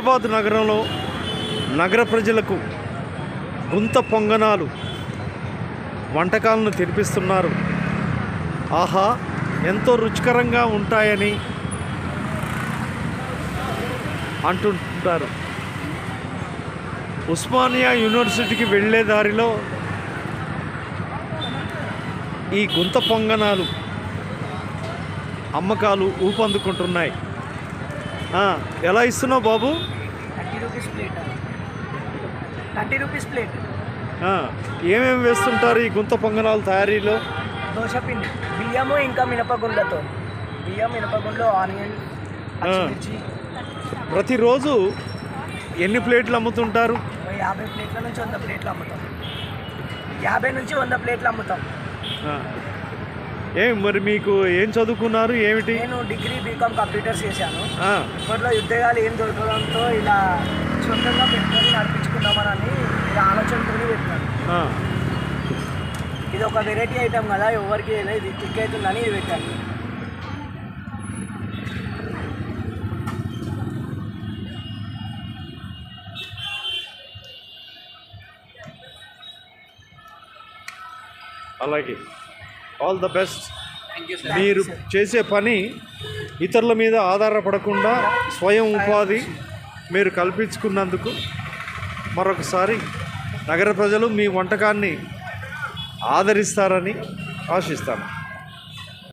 హైదరాబాద్ నగరంలో నగర ప్రజలకు గుంత పొంగనాలు వంటకాలను తెరిపిస్తున్నారు ఆహా ఎంతో రుచికరంగా ఉంటాయని అంటుంటారు. ఉస్మానియా యూనివర్సిటీకి వెళ్ళే దారిలో ఈ గుంత పొంగనాలు అమ్మకాలు ఊపందుకుంటున్నాయి. ఎలా ఇస్తున్నావు బాబు? Thirty rupees plate. Thirty rupees plate. ఏమేమి వేస్తుంటారు ఈ గుంత పొంగనాలు తయారీలో? దోశ పిండి. బియ్యము ఇంకా మినపగుండ్లతో బియ్యం మినపగుండ్లు ఆనియన్ పచ్చిమిర్చి. ప్రతిరోజు ఎన్ని ప్లేట్లు అమ్ముతుంటారు? యాభై ప్లేట్ల నుంచి వంద ప్లేట్లు అమ్ముతాం. యాభై నుంచి వంద ప్లేట్లు అమ్ముతాం. ఏం మరి మీకు ఏం చదువుకున్నారు ఏమిటి? నేను డిగ్రీ బీకామ్ కంప్యూటర్స్ చేశాను. ఇప్పట్లో ఉద్యోగాలు ఏం దొరకడంతో ఇలా సొంతంగా పెట్టుకొని నడిపించుకుందామని ఇలా ఆలోచనతో పెట్టాను. ఇది ఒక వెరైటీ ఐటమ్ కదా ఎవరికి ఇది క్లిక్ అవుతుందని ఇది పెట్టాను. అలాగే. All the best. మీరు చేసే పని ఇతరుల మీద ఆధారపడకుండా స్వయం ఉపాధి మీరు కల్పించుకున్నందుకు మరొకసారి నగర ప్రజలు మీ వంటకాన్ని ఆదరిస్తారని ఆశిస్తాను.